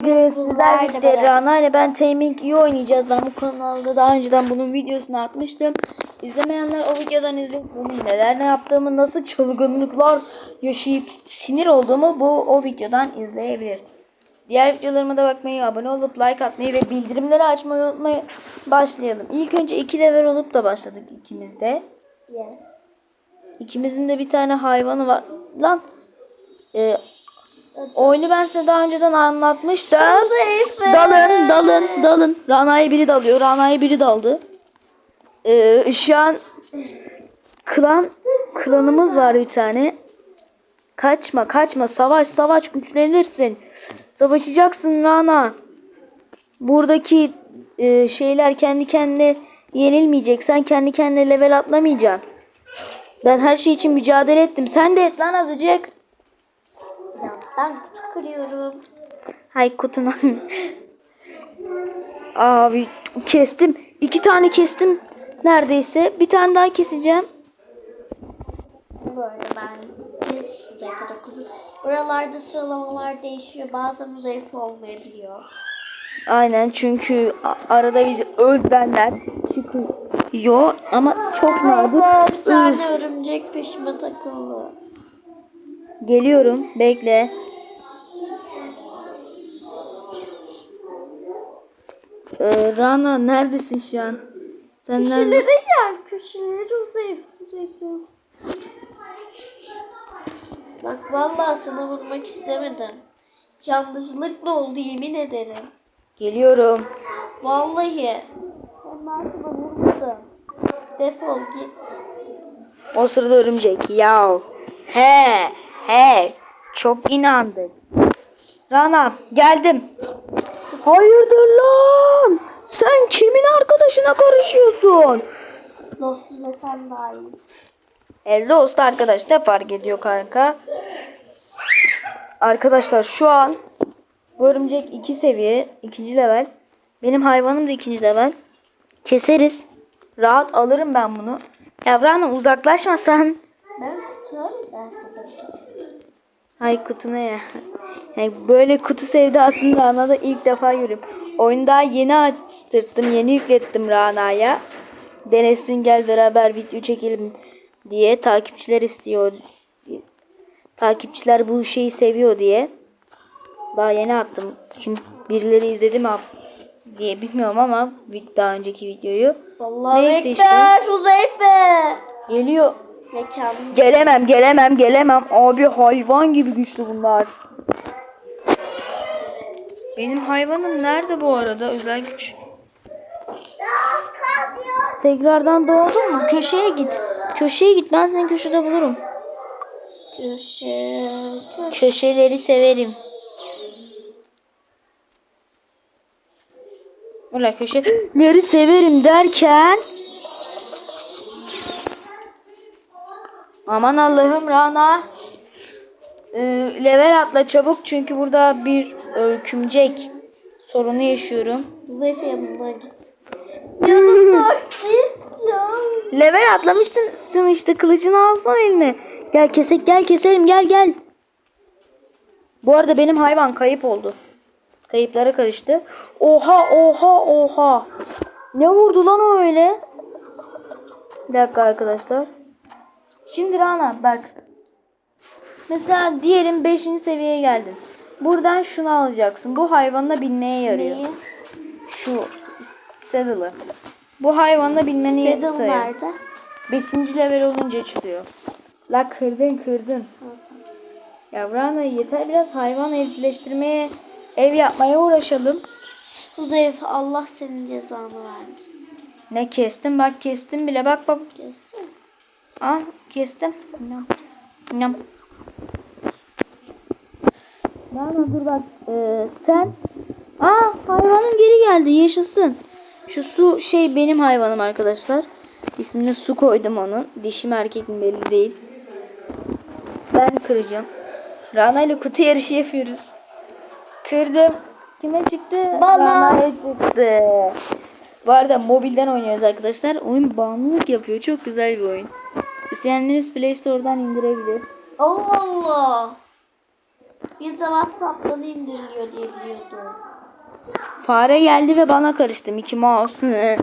Bugün sizler birlikte Rana ile ben Taming iyi oynayacağız. Ben bu kanalda daha önceden bunun videosunu atmıştım. İzlemeyenler o videodan izleyip bunu neler ne yaptığımı, nasıl çılgınlıklar yaşayıp sinir olduğumu bu o videodan izleyebilir. Diğer videolarıma da bakmayı, abone olup like atmayı ve bildirimleri açmayı unutmayın. Başlayalım. İlk önce iki level olup da başladık ikimiz de. Yes. İkimizin de bir tane hayvanı var. Lan e, oyunu ben size daha önceden anlatmıştım. Dalın, dalın, dalın. Rana'ya biri dalıyor. Rana'ya biri daldı. Ee, şu an klan klanımız var bir tane. Kaçma, kaçma. Savaş, savaş güçlenirsin. Savaşacaksın Rana. Buradaki e, şeyler kendi kendine yenilmeyecek. Sen kendi kendine level atlamayacaksın. Ben her şey için mücadele ettim. Sen de et lan azıcık. Ya ben kırıyorum. Hay kutuna. Abi kestim. İki tane kestim neredeyse. Bir tane daha keseceğim. Böyle ben biz 9. Buralarda sıralamalar değişiyor. Bazen zayıf olmayabiliyor. Aynen çünkü arada bizi öldürenler çıkıyor ama çok nadir. Bir tane örümcek peşime takıldı. Geliyorum bekle. Ee, Rana neredesin şu an? Senden Köşelere gel. Köşelere çok zayıf. Zayıf. Bak vallahi sana vurmak istemedim. Yanlışlıkla oldu yemin ederim. geliyorum. Vallahi. Ondan sana vurmadım. Defol git. O sırada örümcek. Yav. He. He. Çok inandık. Rana geldim. Hayırdır lan? Sen kimin arkadaşına karışıyorsun? Dostum sen daha iyi. Elde olsa arkadaş ne fark ediyor kanka? Arkadaşlar şu an bu örümcek iki seviye, ikinci level. Benim hayvanım da ikinci level. Keseriz. Rahat alırım ben bunu. Ya Rana uzaklaşma sen. Ben tutuyorum. Ben tutuyorum. Ay kutuna ya. Yani böyle kutu sevdasını Rana'da ilk defa görüyorum. Oyunu daha yeni açtırttım. Yeni yüklettim Rana'ya. Denesin gel beraber video çekelim diye takipçiler istiyor. Takipçiler bu şeyi seviyor diye. Daha yeni attım. Şimdi birileri izledi mi diye bilmiyorum ama daha önceki videoyu. Vallahi Neyse bekle. işte. Be. Geliyor. Mekanım. Gelemem gelemem gelemem. Abi hayvan gibi güçlü bunlar. Benim hayvanım nerede bu arada özel güç? Tekrardan doğdun mu? Köşeye git. Köşeye git ben seni köşede bulurum. Köşe. Köşeleri severim. Ulan köşeleri severim derken Aman Allah'ım Rana Ee, level atla çabuk çünkü burada bir örkümcek sorunu yaşıyorum. Zayıf yanına git. Yanına git ya. Level atlamıştın işte kılıcını alsana elime. Gel kesek gel keselim gel gel. Bu arada benim hayvan kayıp oldu. Kayıplara karıştı. Oha oha oha. Ne vurdu lan o öyle? Bir dakika arkadaşlar. Şimdi Rana bak. Mesela diyelim 5. seviyeye geldin. Buradan şunu alacaksın. Bu hayvanla binmeye yarıyor. Neyi? Şu saddle'ı. Bu hayvanla binmeni Saddle sayıyor. nerede? Beşinci level olunca çıkıyor. La kırdın kırdın. Ya Rana yeter biraz hayvan evcilleştirmeye, ev yapmaya uğraşalım. Bu zayıf Allah senin cezanı vermesin. Ne kestim bak kestim bile bak bak. Göster. Ah kestim. Nam. Nam. Rana dur bak ee, sen. Aa hayvanım geri geldi yaşasın. Şu su şey benim hayvanım arkadaşlar. İsmini su koydum onun. Dişi mi erkek mi belli değil. Ben kıracağım. Rana ile kutu yarışı yapıyoruz. Kırdım. Kime çıktı? Bana. Rana'ya çıktı. Bu arada mobilden oynuyoruz arkadaşlar. Oyun bağımlılık yapıyor. Çok güzel bir oyun. İsteyenleriniz Play Store'dan indirebilir. Allah Allah. Biz de WhatsApp'tan indiriliyor diye biliyorduk. oldu. Fare geldi ve bana karıştı Mickey Mouse.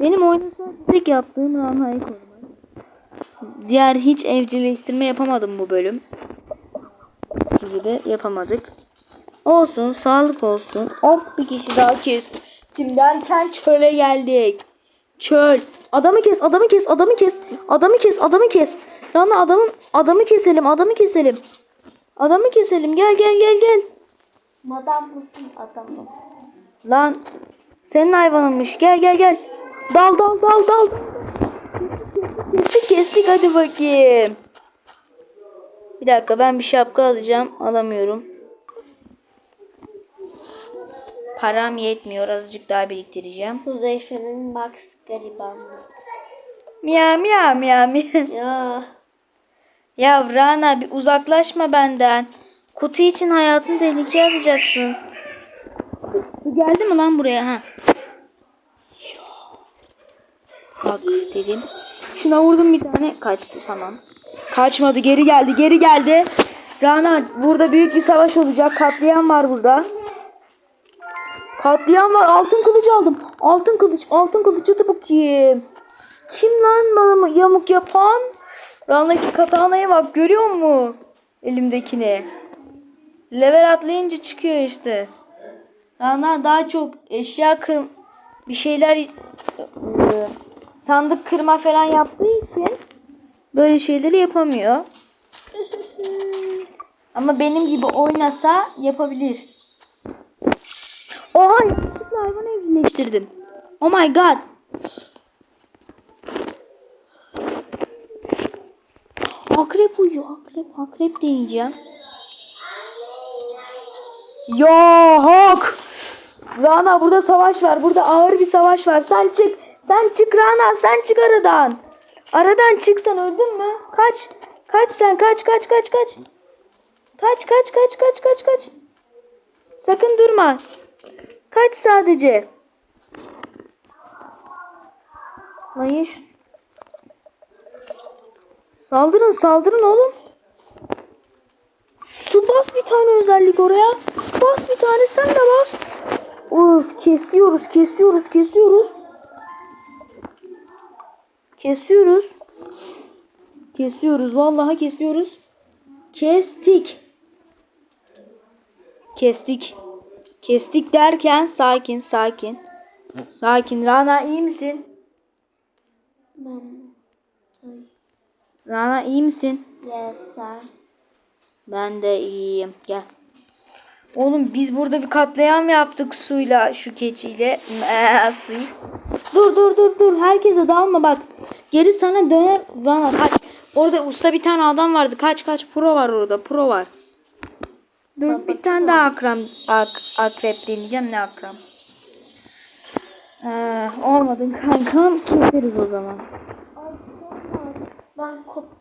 Benim oyunda tek yaptığım Rana'yı korumak. Diğer hiç evcilleştirme yapamadım bu bölüm. gibi yapamadık. Olsun, sağlık olsun. Hop bir kişi daha kes. Tim derken çöle geldik. Çöl. Adamı kes, adamı kes, adamı kes. Adamı kes, adamı kes. Rana adamın adamı keselim, adamı keselim. Adamı keselim. Gel gel gel gel. Madam mısın adamım? Lan senin hayvanınmış. Gel gel gel. Dal dal dal dal. Kestik kestik hadi bakayım. Bir dakika ben bir şapka alacağım. Alamıyorum. Param yetmiyor. Azıcık daha biriktireceğim. Huzeyfe'nin Max gariban. Miyav miyav miyav miyav. Ya. Ya Rana bir uzaklaşma benden. Kutu için hayatını tehlikeye atacaksın. Bu geldi mi lan buraya ha? Bak dedim. Şuna vurdum bir tane kaçtı tamam. Kaçmadı geri geldi geri geldi. Rana burada büyük bir savaş olacak. Katliam var burada. Katliam var. Altın kılıç aldım. Altın kılıç. Altın kılıç hadi bakayım. Kim lan bana yamuk yapan? Rana'daki katanaya bak görüyor musun? Elimdekini. Level atlayınca çıkıyor işte. Rana daha çok eşya kır bir şeyler e, sandık kırma falan yaptığı için böyle şeyleri yapamıyor. Ama benim gibi oynasa yapabilir. Oha yanlışlıkla hayvan evcilleştirdim. Oh my god. Akrep uyuyor. Akrep, akrep deneyeceğim. Ya hak. Rana burada savaş var. Burada ağır bir savaş var. Sen çık. Sen çık Rana. Sen çık aradan. Aradan çık sen öldün mü? Kaç. Kaç sen kaç kaç kaç kaç. Kaç kaç kaç kaç kaç kaç. Sakın durma. Kaç sadece. Hayır. Saldırın saldırın oğlum. Su bas bir tane özellik oraya. Bas bir tane sen de bas. Of kesiyoruz kesiyoruz kesiyoruz. Kesiyoruz. Kesiyoruz vallahi kesiyoruz. Kestik. Kestik. Kestik derken sakin sakin. Sakin. Rana iyi misin? Ben. Rana iyi misin? Yes sir. Ben de iyiyim. Gel. Oğlum biz burada bir katliam yaptık suyla şu keçiyle. Suyu. Dur dur dur dur. Herkese dalma bak. Geri sana döner. Rana kaç. Orada usta bir tane adam vardı. Kaç kaç pro var orada. Pro var. Dur bir tane daha akram ak, akrep deneyeceğim. Ne akram? Ee, olmadın kankam. Keseriz o zaman. Ben koptum.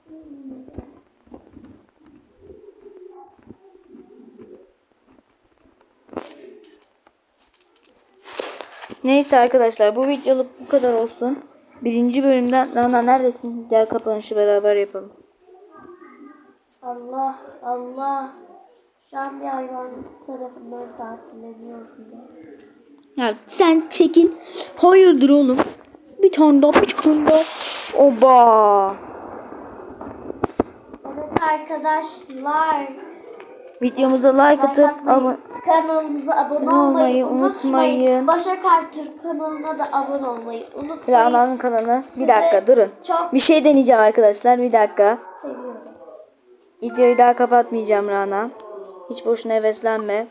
Neyse arkadaşlar bu videoluk bu kadar olsun. Birinci bölümden Rana neredesin? Gel kapanışı beraber yapalım. Allah Allah. Şu an bir hayvan tarafından tatileniyor bile. Ya sen çekin. Hayırdır oğlum? Bir tane daha bir tane daha. Oba. Evet arkadaşlar. Videomuza like atıp abone Kanalımıza abone Olmayı olmayı unutmayın. unutmayın. Başak Artürk kanalına da abone olmayı unutmayın. Rana'nın kanalı. Bir dakika durun. Çok Bir şey deneyeceğim arkadaşlar. Bir dakika. seviyorum. Videoyu daha kapatmayacağım Rana. Hiç boşuna heveslenme.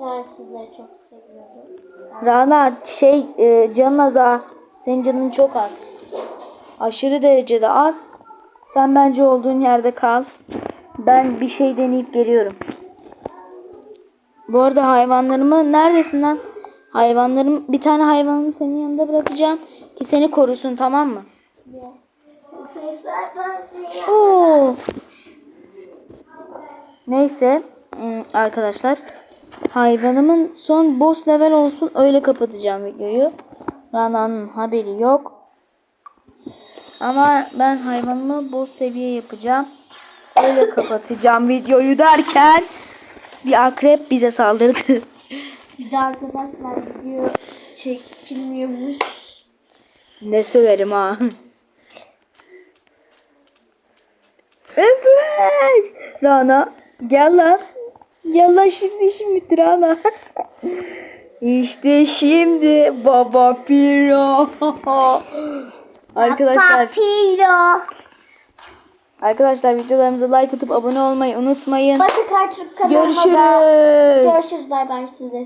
Yani sizleri çok seviyorum. Rana şey e, canın az ha. Senin canın çok az. Aşırı derecede az. Sen bence olduğun yerde kal. Ben bir şey deneyip geliyorum. Bu arada hayvanlarımı neredesin lan? Hayvanlarım bir tane hayvanımı senin yanında bırakacağım ki seni korusun tamam mı? Yes. Oo. Neyse arkadaşlar hayvanımın son boss level olsun öyle kapatacağım videoyu. Rana'nın haberi yok. Ama ben hayvanımı bu seviye yapacağım. Öyle kapatacağım videoyu derken bir akrep bize saldırdı. Bir arkadaşlar video çekilmiyormuş. ne söverim ha. Evet. Rana gel lan. Gel lan şimdi işim bitti Rana. işte şimdi baba piro. Arkadaşlar Papiro. arkadaşlar videolarımıza like atıp abone olmayı unutmayın. Başka Görüşürüz. görüşürüz. Bay bay sizleri